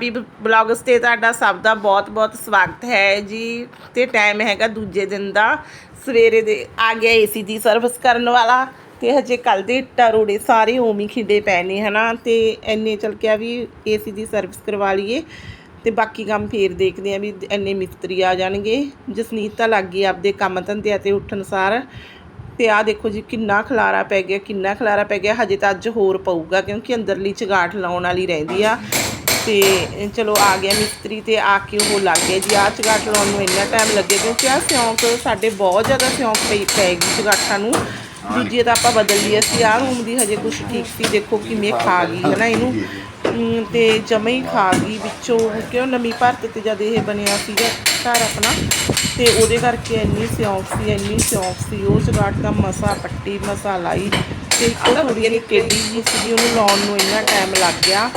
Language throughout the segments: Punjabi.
ਪੰਜਾਬੀ ਬਲੌਗਸ ਤੇ ਤੁਹਾਡਾ ਸਭ ਦਾ ਬਹੁਤ-ਬਹੁਤ ਸਵਾਗਤ ਹੈ ਜੀ। ਤੇ ਟਾਈਮ ਹੈਗਾ ਦੂਜੇ ਦਿਨ ਦਾ। ਸਵੇਰੇ ਦੇ ਆ ਗਿਆ ਏਸੀ ਦੀ ਸਰਵਿਸ ਕਰਨ ਵਾਲਾ। ਤੇ ਹਜੇ ਕੱਲ ਦੇ ਇੱਟਾਂ ਰੋੜੇ ਸਾਰੇ ਉਵੇਂ ਹੀ ਖਿੰਡੇ ਪਏ ਨੇ, ਹਨਾ। ਤੇ ਐਨੇ ਚਲ ਕੇ ਆ ਵੀ ਏਸੀ ਦੀ ਸਰਵਿਸ ਕਰਵਾ ਲਈਏ। ਤੇ ਬਾਕੀ ਕੰਮ ਫੇਰ ਦੇਖਦੇ ਆ ਵੀ ਐਨੇ ਮਿਸਤਰੀ ਆ ਜਾਣਗੇ। ਜਸਨੀਤ ਤਾਂ ਲੱਗ ਗਈ ਆਪਦੇ ਕੰਮ ਧੰਦਿਆਂ ਤੇ ਉੱਠਣ ਸਾਰ। ਤੇ ਆਹ ਦੇਖੋ ਜੀ ਕਿੰਨਾ ਖਲਾਰਾ ਪੈ ਗਿਆ, ਕਿੰਨਾ ਖਲਾਰਾ ਪੈ ਗਿਆ। ਹਜੇ ਤਾਂ ਅੱਜ ਹੋਰ ਪਊਗਾ ਕਿਉਂਕਿ ਅੰਦਰਲੀ ਚਗਾਠ ਲਾਉਣ ਵਾਲੀ ਰਹਿੰਦੀ ਆ। ਤੇ ਚਲੋ ਆ ਗਿਆ ਮਿਸਤਰੀ ਤੇ ਆ ਕੇ ਉਹ ਲੱਗ ਗਿਆ ਜੀ। ਆਹ ਚਗਾਠ ਲਾਉਣ ਨੂੰ ਇੰਨਾ ਟਾਈਮ ਲੱਗੇ ਕਿਉਂਕਿ ਆ ਸਿਉਂਕ ਸਾਡੇ ਬਹੁਤ ਜ਼ਿਆਦਾ ਸਿਉਂਕ ਪਈ ਪੈ ਗਈ ਚਗਾਠਾਂ ਨੂੰ। ਦੂਜੀ ਤਾਂ ਆਪਾਂ ਬਦਲ ਲਈ ਅਸੀਂ। ਆਹ ਰੂਮ ਦੀ ਹਜੇ ਕੁਛ ਠੀਕ ਸੀ। ਦੇਖੋ ਕਿਵੇਂ ਖਾ ਗਈ ਹੈ ਨਾ ਇਹਨੂੰ। ਤੇ ਜਮੇ ਹੀ ਖਾ ਗਈ ਵਿੱਚੋਂ। ਕਿਉਂ ਨਵੀਂ ਭਾਰਤ ਤੇ ਜਦ ਇਹ ਬਣਿਆ ਸੀਗਾ ਘਰ ਆਪਣਾ ਤੇ ਉਹਦੇ ਕਰਕੇ ਇੰਨੀ ਸਿਉਂਕ ਸੀ ਇੰਨੀ ਸਿਉਂਕ ਸੀ। ਉਹ ਚਗਾਟ ਦਾ ਮਸਾ ਪੱਟੀ ਮਸਾ ਲਾਈ। ਤੇ ਉਹ ਥੋੜੀ ਜਿਹੀ ਟੇਢੀ ਜੀ ਸੀਗੀ ਉਹਨੂੰ ਲਾਉਣ ਨੂੰ ਇੰਨਾ ਟਾਈਮ ਲੱਗ ਗਿਆ।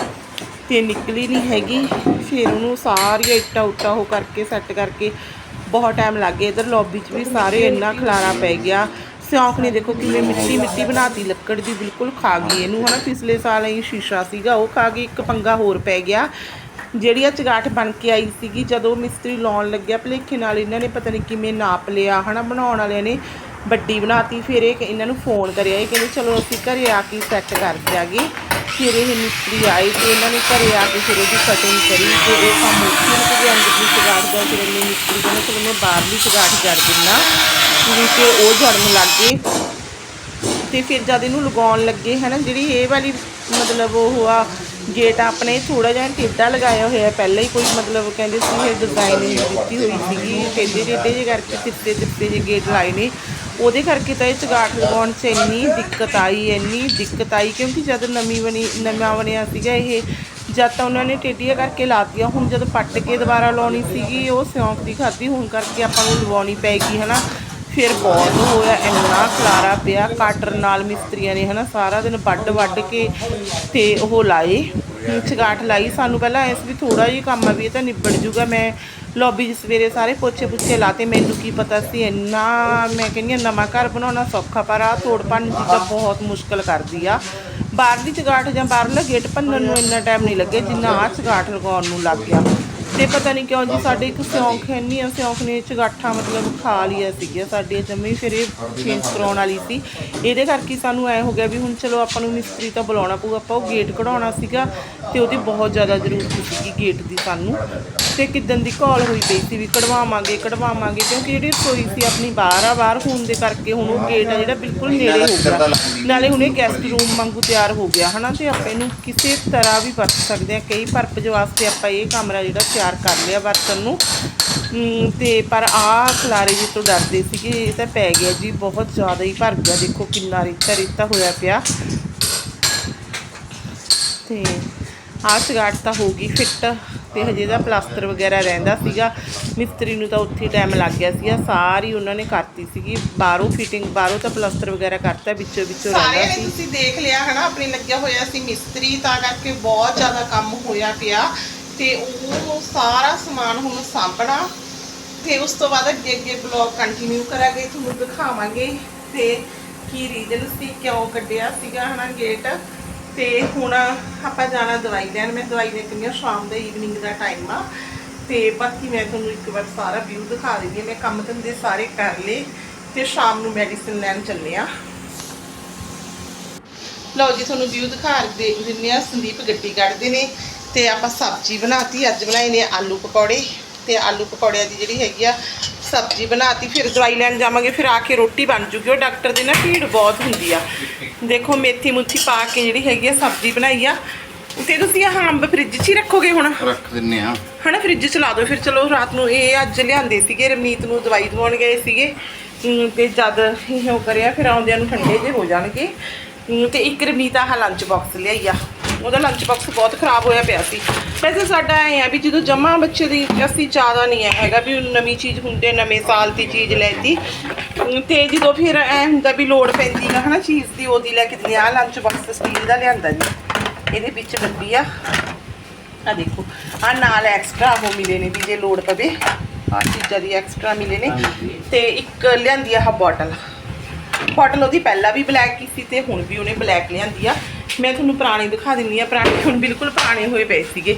ਤੇ ਨਿਕਲੀ ਨਹੀਂ ਹੈਗੀ। ਫਿਰ ਉਹਨੂੰ ਸਾਰੀਆਂ ਇੱਟਾਂ ਉੱਟਾਂ ਉਹ ਕਰਕੇ ਸੈੱਟ ਕਰਕੇ ਬਹੁਤ ਟਾਈਮ ਲੱਗ ਗਿਆ। ਇਧਰ ਲੌਬੀ 'ਚ ਵੀ ਸਾਰੇ ਇੰਨਾ ਖਲਾਰਾ ਪੈ ਗਿਆ। ਸਿਉਂਕ ਨੇ ਦੇਖੋ ਕਿਵੇਂ ਮਿੱਟੀ ਮਿੱਟੀ ਬਣਾਤੀ। ਲੱਕੜ ਦੀ ਬਿਲਕੁਲ ਖਾ ਗਈ ਇਹਨੂੰ, ਹਨਾ। ਪਿਛਲੇ ਸਾਲ ਇਹ ਸ਼ੀਸ਼ਾ ਸੀਗਾ, ਉਹ ਖਾ ਗਈ। ਇੱਕ ਪੰਗਾ ਹੋਰ ਪੈ ਗਿਆ। ਜਿਹੜੀ ਆ ਚਗਾਠ ਬਣ ਕੇ ਆਈ ਸੀਗੀ, ਜਦੋਂ ਮਿਸਤਰੀ ਲਾਉਣ ਲੱਗਿਆ, ਭਲੇਖੇ ਨਾਲ ਇਹਨਾਂ ਨੇ ਪਤਾ ਨਹੀਂ ਕਿਵੇਂ ਨਾਪ ਲਿਆ, ਹਨਾ। ਬਣਾਉਣ ਵਾਲਿਆਂ ਨੇ ਵੱਡੀ ਬਣਾਤੀ। ਫਿਰ ਇਹ ਇਹਨਾਂ ਨੂੰ ਫੋਨ ਕਰਿਆ। ਇਹ ਕਹਿੰਦੇ, ਚਲੋ ਅਸੀਂ ਘਰੇ ਆ ਕੇ ਸੈੱਟ ਕਰ ਦਿਆਂਗੇ ਫਿਰ ਇਹ ਮਿਸਤਰੀ ਆਏ ਤੇ ਇਹਨਾਂ ਨੇ ਘਰੇ ਆ ਕੇ ਫਿਰ ਉਹਦੀ ਕਟਿੰਗ ਕਰੀ ਤੇ ਉਹ ਕੰਮ ਉੱਥੇ ਨੂੰ ਤੇ ਅੰਦਰਲੀ ਚਗਾਠ ਦਾ ਫਿਰ ਇਹਨੇ ਮਿਸਤਰੀ ਕਹਿੰਦੇ ਚਲੋ ਮੈਂ ਬਾਹਰਲੀ ਚਗਾਠ ਜੜ ਦਿੰਨਾ ਵੀ ਕਿ ਉਹ ਜੜਨ ਲੱਗ ਗਏ। ਤੇ ਫਿਰ ਜਦ ਇਹਨੂੰ ਲਗਾਉਣ ਲੱਗੇ ਹਨਾ, ਜਿਹੜੀ ਇਹ ਵਾਲੀ ਮਤਲਬ ਉਹ ਆ ਗੇਟ ਆਪਣੇ ਥੋੜਾ ਜਿਹਾ ਟੇਢਾ ਲਗਾਇਆ ਹੋਇਆ, ਪਹਿਲਾਂ ਹੀ ਕੋਈ ਮਤਲਬ ਕਹਿੰਦੇ ਸੀ ਇਹ ਡਿਜ਼ਾਈਨਿੰਗ ਦਿੱਤੀ ਹੋਈ ਸੀਗੀ। ਟੇਢੇ ਟੇਢੇ ਜਿਹੇ ਕਰਕੇ ਤਿੱਤੇ ਤਿੱਤੇ ਜਿਹੇ ਗੇਟ ਲਾਏ ਨੇ। ਉਹਦੇ ਕਰਕੇ ਤਾਂ ਇਹ ਚਗਾਠ ਲਗਾਉਣ 'ਚ ਇੰਨੀ ਦਿੱਕਤ ਆਈ, ਇੰਨੀ ਦਿੱਕਤ ਆਈ, ਕਿਉਂਕਿ ਜਦ ਨਵੀਂ ਬਣੀ, ਨਵਾਂ ਬਣਿਆ ਸੀਗਾ ਇਹ, ਜਦ ਤਾਂ ਉਹਨਾਂ ਨੇ ਟੇਢੀਆਂ ਕਰਕੇ ਲਾਤੀਆਂ, ਹੁਣ ਜਦ ਪੱਟ ਕੇ ਦੁਬਾਰਾ ਲਾਉਣੀ ਸੀਗੀ, ਉਹ ਸਿਉਂਕ ਦੀ ਖਾਦੀ ਹੁਣ ਕਰਕੇ ਆਪਾਂ ਨੂੰ ਲਵਾਉਣੀ ਪੈਗੀ ਹਨਾ। ਫਿਰ ਬਹੁਤ ਹੋਇਆ, ਇੰਨਾ ਖਲਾਰਾ ਪਿਆ, ਕਾਟਰ ਨਾਲ ਮਿਸਤਰੀਆਂ ਨੇ, ਹਨਾ, ਸਾਰਾ ਦਿਨ ਵੱਢ ਵੱਢ ਕੇ ਤੇ ਉਹ ਲਾਏ ਚਗਾਠ ਲਾਈ। ਸਾਨੂੰ ਪਹਿਲਾਂ ਐਸ ਵੀ ਥੋੜਾ ਜਿਹਾ ਕੰਮ ਆ ਵੀ ਇਹ ਤਾਂ ਨਿਬੜ ਜੂਗਾ, ਮੈਂ ਲੌਬੀ 'ਚ ਸਵੇਰੇ ਸਾਰੇ ਪੋਚੇ ਪੁੱਛੇ ਲਾਤੇ, ਮੈਨੂੰ ਕੀ ਪਤਾ ਸੀ, ਇੰਨਾ ਮੈਂ ਕਹਿੰਦੀ ਹਾਂ, ਨਵਾਂ ਘਰ ਬਣਾਉਣਾ ਸੌਖਾ, ਪਰ ਆ ਤੋੜ ਭੰਨ ਦੀ ਤਾਂ ਬਹੁਤ ਮੁਸ਼ਕਲ ਕਰਦੀ ਆ। ਬਾਹਰਲੀ ਚਗਾਠ ਜਾਂ ਬਾਹਰਲਾ ਗੇਟ ਭੰਨਣ ਨੂੰ ਇੰਨਾ ਟਾਈਮ ਨਹੀਂ ਲੱਗੇ ਜਿੰਨਾ ਆ ਚਗਾਠ ਲਗਾਉਣ ਨੂੰ ਲੱਗ ਗਿਆ। ਤੇ ਪਤਾ ਨਹੀਂ ਕਿਉਂ ਜੀ, ਸਾਡੇ ਇੱਕ ਸਿਉਂਕ ਹੈ ਨਹੀਂ ਆ ਸਿਉਂਕ ਨੇ ਚਗਾਠਾਂ ਮਤਲਬ ਖਾ ਲਿਆ ਸੀਗੀਆਂ, ਸਾਡੀ ਜੰਮੀ ਫਿਰ ਇਹ ਚੇਂਜ ਕਰਾਉਣ ਵਾਲੀ ਸੀ। ਇਹਦੇ ਕਰਕੇ ਸਾਨੂੰ ਐ ਹੋ ਗਿਆ ਵੀ ਹੁਣ ਚਲੋ ਆਪਾਂ ਨੂੰ ਮਿਸਤਰੀ ਤਾਂ ਬੁਲਾਉਣਾ ਪਊਗਾ ਆਪਾਂ ਉਹ ਗੇਟ ਕਢਾਉਣਾ ਸੀਗਾ, ਤੇ ਉਹਦੀ ਬਹੁਤ ਜ਼ਿਆਦਾ ਜ਼ਰੂਰਤ ਸੀਗੀ ਗੇਟ ਦੀ ਸਾਨੂੰ। ਤੇ ਕਿਦਨ ਦੀ ਕਾਲ ਹੋਈ ਪਈ ਸੀ ਵੀ ਕਢਵਾਵਾਂਗੇ ਕਢਵਾਵਾਂਗੇ ਕਿਉਂਕਿ ਜਿਹੜੀ ਰਸੋਈ ਸੀ ਆਪਣੀ ਬਾਹਰ ਆ ਬਾਹਰ ਹੋਣ ਦੇ ਕਰਕੇ ਹੁਣ ਉਹ ਗੇਟ ਆ ਜਿਹੜਾ ਬਿਲਕੁਲ ਨੇੜੇ ਹੋ ਗਿਆ। ਨਾਲੇ ਹੁਣ ਇਹ ਗੈਸਟ ਰੂਮ ਵਾਂਗੂ ਤਿਆਰ ਹੋ ਗਿਆ ਹਨਾ? ਤੇ ਆਪਾਂ ਇਹਨੂੰ ਕਿਸੇ ਤਰ੍ਹਾਂ ਵੀ ਵਰਤ ਸਕਦੇ ਆ ਕਈ ਪਰਪਸ ਵਾਸਤੇ ਆਪਾਂ ਇਹ ਕਮਰਾ ਜਿਹੜਾ ਤਿਆਰ ਕਰ ਲਿਆ ਵਰਤਨ ਨੂੰ। ਤੇ ਪਰ ਆ ਖਲਾਰੇ ਜੀ ਤੋਂ ਡਰਦੇ ਸੀਗੇ ਇਹ ਤਾਂ ਪੈ ਗਿਆ ਜੀ ਬਹੁਤ ਜ਼ਿਆਦਾ ਹੀ ਭਰ ਗਿਆ। ਦੇਖੋ ਕਿੰਨਾ ਰੇਤਾ ਰੇਤਾ ਹੋਇਆ ਪਿਆ। ਤੇ ਆਹ ਚਗਾਟ ਤਾਂ ਹੋ ਗਈ ਫਿੱਟ। ਤੇ ਹਜੇ ਦਾ ਪਲਾਸਟਰ ਵਗੈਰਾ ਰਹਿੰਦਾ ਸੀਗਾ। ਮਿਸਤਰੀ ਨੂੰ ਤਾਂ ਉੱਥੇ ਟਾਈਮ ਲੱਗ ਗਿਆ ਸੀਗਾ। ਸਾਰੀ ਉਹਨਾਂ ਨੇ ਕਰਤੀ ਸੀਗੀ। ਬਾਹਰੋਂ ਫਿਟਿੰਗ ਬਾਹਰੋਂ ਤਾਂ ਪਲਾਸਟਰ ਵਗੈਰਾ ਕਰਤਾ ਵਿੱਚੋਂ ਵਿੱਚੋਂ ਰਹਿੰਦਾ ਸੀ। ਤੁਸੀਂ ਦੇਖ ਲਿਆ ਹਨਾ ਆਪਣੀ ਲੱਗਿਆ ਹੋਇਆ ਸੀ ਮਿਸਤਰੀ ਤਾਂ ਕਰਕੇ ਬਹੁਤ ਜ਼ਿਆਦਾ ਕੰਮ ਹੋਇਆ ਪਿਆ। ਤੇ ਉਹ ਸਾਰਾ ਸਮਾਨ ਹੁਣ ਸਾਂਭਣਾ। ਤੇ ਉਸ ਤੋਂ ਬਾਅਦ ਅੱਗੇ ਅੱਗੇ ਬਲੌਗ ਕੰਟੀਨਿਊ ਕਰਾਂਗੇ ਤੁਹਾਨੂੰ ਦਿਖਾਵਾਂਗੇ। ਤੇ ਕੀ ਰੀਜ਼ਨ ਸੀ ਕਿਉਂ ਕੱਢਿਆ ਸੀਗਾ ਹਨਾ ਗੇਟ ਤੇ ਹੁਣ ਆਪਾਂ ਜਾਣਾ ਦਵਾਈ ਲੈਣ। ਮੈਂ ਦਵਾਈ ਲੈ ਕੇ ਆਈ ਹਾਂ ਸ਼ਾਮ ਦਾ ਈਵਨਿੰਗ ਦਾ ਟਾਈਮ ਆ। ਤੇ ਬਾਕੀ ਮੈਂ ਤੁਹਾਨੂੰ ਇੱਕ ਵਾਰ ਸਾਰਾ ਵਿਊ ਦਿਖਾ ਦਿੰਦੀ ਹਾਂ। ਮੈਂ ਕੰਮ ਧੰਦੇ ਸਾਰੇ ਕਰ ਲਏ ਤੇ ਸ਼ਾਮ ਨੂੰ ਮੈਡੀਸਿਨ ਲੈਣ ਚੱਲੇ ਆ ਲਓ ਜੀ, ਤੁਹਾਨੂੰ ਵਿਊ ਦਿਖਾ ਦੇ ਦਿੰਨੇ ਆ ਸੰਦੀਪ ਗੱਡੀ ਕੱਢਦੇ ਨੇ ਤੇ ਆਪਾਂ ਸਬਜ਼ੀ ਬਣਾਤੀ। ਅੱਜ ਬਣਾਏ ਨੇ ਆਲੂ ਪਕੌੜੇ ਤੇ ਆਲੂ ਪਕੌੜਿਆਂ ਦੀ ਜਿਹੜੀ ਹੈਗੀ ਆ ਸਬਜ਼ੀ ਬਣਾਤੀ ਫਿਰ ਦਵਾਈ ਲੈਣ ਜਾਵਾਂਗੇ ਫਿਰ ਆ ਕੇ ਰੋਟੀ ਬਣ ਜੂਗੀ। ਉਹ ਡਾਕਟਰ ਦੇ ਨਾ ਭੀੜ ਬਹੁਤ ਹੁੰਦੀ ਆ। ਦੇਖੋ ਮੇਥੀ ਮੁੱਥੀ ਪਾ ਕੇ ਜਿਹੜੀ ਹੈਗੀ ਆ ਸਬਜ਼ੀ ਬਣਾਈ ਆ। ਤੇ ਤੁਸੀਂ ਆਹ ਅੰਬ ਫ੍ਰਿਜ 'ਚ ਹੀ ਰੱਖੋਗੇ ਹੁਣ? ਰੱਖ ਦਿੰਨੇ ਆ। ਹਨਾ ਫ੍ਰਿਜ ਚ ਲਾ ਦਿਓ। ਫਿਰ ਚਲੋ ਰਾਤ ਨੂੰ ਇਹ ਅੱਜ ਲਿਆਂਦੇ ਸੀਗੇ ਰਮਨੀਤ ਨੂੰ ਦਵਾਈ ਦਵਾਉਣ ਗਏ ਸੀਗੇ। ਅਮ ਤੇ ਜਦ ਇਹ ਉਹ ਕਰਿਆ ਫਿਰ ਆਉਂਦਿਆਂ ਨੂੰ ਠੰਡੇ ਜੇ ਹੋ ਜਾਣਗੇ। ਅਮ ਤੇ ਇੱਕ ਰਮਨੀਤ ਆਹ ਲੰਚ ਬਾਕਸ ਲਿਆਈ ਆ। ਉਹਦਾ ਲੰਚ ਬਾਕਸ ਬਹੁਤ ਖਰਾਬ ਹੋਇਆ ਪਿਆ ਸੀ। ਵੈਸੇ ਸਾਡਾ ਐ ਆ ਵੀ ਜਦੋਂ ਜਮਾ ਬੱਚੇ ਦੀ ਅਸੀਂ ਜ਼ਿਆਦਾ ਨਹੀਂ ਐ ਹੈਗਾ ਵੀ ਨਵੀਂ ਚੀਜ਼ ਹੁੰਦੇ ਨਵੇਂ ਸਾਲ ਦੀ ਚੀਜ਼ ਲੈਤੀ ਤੇ। ਜਦੋਂ ਫਿਰ ਐ ਹੁੰਦਾ ਵੀ ਲੋੜ ਪੈਂਦੀ ਨਾ ਹਨਾ ਚੀਜ਼ ਦੀ ਉਹਦੀ ਲੈ ਕੇ ਦਿੰਦੇ ਆ ਲੰਚ ਬਾਕਸ ਸਟੀਲ ਦਾ ਲਿਆਂਦਾ ਜੀ। ਇਹਦੇ ਵਿੱਚ ਗੱਡੀ ਆ। ਆ ਦੇਖੋ ਆ ਨਾਲ ਐਕਸਟਰਾ ਉਹ ਮਿਲੇ ਨੇ ਵੀ ਜੇ ਲੋੜ ਪਵੇ ਆ ਚੀਜ਼ਾਂ ਦੀ ਐਕਸਟਰਾ ਮਿਲੇ ਨੇ। ਤੇ ਇੱਕ ਲਿਆਂਦੀ ਆ ਬੋਟਲ ਬੋਟਲ ਉਹਦੀ ਪਹਿਲਾਂ ਵੀ ਬਲੈਕ ਕੀਤੀ ਤੇ ਹੁਣ ਵੀ ਉਹਨੇ ਬਲੈਕ ਲਿਆਂਦੀ ਆ। ਮੈਂ ਤੁਹਾਨੂੰ ਪੁਰਾਣੀ ਦਿਖਾ ਦਿੰਦੀ ਆ ਪੁਰਾਣੇ ਹੁਣ ਬਿਲਕੁਲ ਪੁਰਾਣੇ ਹੋਏ ਪਏ ਸੀਗੇ।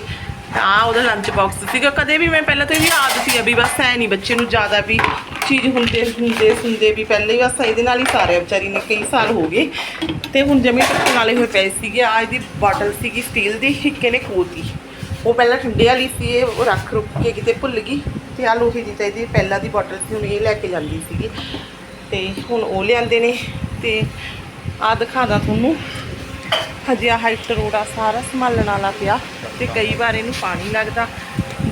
ਆ ਉਹਦਾ ਲੰਚ ਬਾਕਸ ਸੀਗਾ। ਕਦੇ ਵੀ ਮੈਂ ਪਹਿਲਾਂ ਤੋਂ ਇਹਦੀ ਆਦਤ ਸੀ ਆ ਵੀ ਬਸ ਐ ਨਹੀਂ ਬੱਚੇ ਨੂੰ ਜ਼ਿਆਦਾ ਵੀ ਚੀਜ਼ ਹੁੰਦੇ ਹੁੰਦੇ, ਸੁਣਦੇ ਵੀ ਪਹਿਲੇ ਹੀ ਬਸ ਇਹਦੇ ਨਾਲ ਹੀ ਸਾਰੇ ਵਿਚਾਰੀ ਨੇ, ਕਈ ਸਾਲ ਹੋ ਗਏ। ਤੇ ਹੁਣ ਜਮੀ ਟੱਕਣ ਵਾਲੇ ਹੋਏ ਪਏ ਸੀਗੇ। ਆ ਇਹਦੀ ਬਾਟਲ ਸੀਗੀ ਸਟੀਲ ਦੀ, ਇੱਕ ਇਹਨੇ ਖੋਤੀ। ਉਹ ਪਹਿਲਾਂ ਠੰਡੇ ਵਾਲੀ ਸੀ, ਇਹ ਉਹ ਰੱਖ ਰੁੱਖ ਕੇ ਕਿਤੇ ਭੁੱਲ ਗਈ। ਤੇ ਆ ਲੋਹੇ ਦੀ ਚਾਹੀਦੀ ਪਹਿਲਾਂ ਦੀ ਬਾਟਲ ਸੀ, ਹੁਣ ਇਹ ਲੈ ਕੇ ਜਾਂਦੀ ਸੀਗੀ। ਤੇ ਹੁਣ ਉਹ ਲਿਆਂਦੇ ਨੇ। ਤੇ ਆ ਦਿਖਾਦਾ ਤੁਹਾਨੂੰ। ਹਜੇ ਆ ਹਾਈਟ ਰੋੜਾ ਸਾਰਾ ਸੰਭਾਲਣ ਵਾਲਾ ਪਿਆ ਤੇ ਕਈ ਵਾਰ ਇਹਨੂੰ ਪਾਣੀ ਲੱਗਦਾ।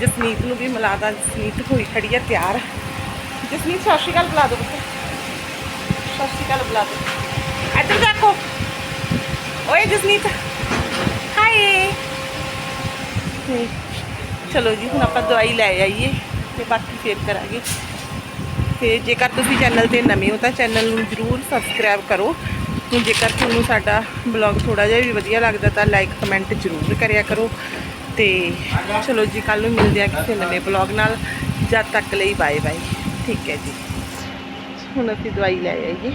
ਜਸਨੀਤ ਨੂੰ ਵੀ ਮਿਲਾਦਾ ਜਸਨੀਤ ਹੋਈ ਖੜੀ ਆ ਤਿਆਰ। ਜਸਨੀਤ ਸਤਿ ਸ਼੍ਰੀ ਅਕਾਲ, ਬੁਲਾ ਦੋ ਬੱਚੇ ਸਤਿ ਸ਼੍ਰੀ ਅਕਾਲ, ਬੁਲਾ ਦੋ ਇੱਧਰ ਦੇਖੋ। ਓਏ ਜਸਨੀਤ ਹਾਏ। ਚਲੋ ਜੀ, ਹੁਣ ਆਪਾਂ ਦਵਾਈ ਲੈ ਆਈਏ ਤੇ ਬਾਕੀ ਫੇਰ ਕਰਾਂਗੇ। ਤੇ ਜੇਕਰ ਤੁਸੀਂ ਚੈਨਲ ਤੇ ਨਵੇਂ ਹੋ ਤਾਂ ਚੈਨਲ ਨੂੰ ਜਰੂਰ ਸਬਸਕ੍ਰਾਈਬ ਕਰੋ। ਤੇ ਜੇਕਰ ਤੁਹਾਨੂੰ ਸਾਡਾ ਬਲੌਗ ਥੋੜਾ ਜਿਹਾ ਵੀ ਵਧੀਆ ਲੱਗਦਾ ਤਾਂ ਲਾਈਕ ਕਮੈਂਟ ਜਰੂਰ ਕਰਿਆ ਕਰੋ। ਤੇ ਚਲੋ ਜੀ ਕੱਲ ਨੂੰ ਮਿਲਦੇ ਆ ਕਿਸੇ ਨਵੇਂ ਬਲੌਗ ਨਾਲ। ਜਦ ਤੱਕ ਲਈ ਬਾਏ ਬਾਏ ਠੀਕ ਹੈ ਜੀ। ਹੁਣ ਅਸੀਂ ਦਵਾਈ ਲੈ ਆਈਏ।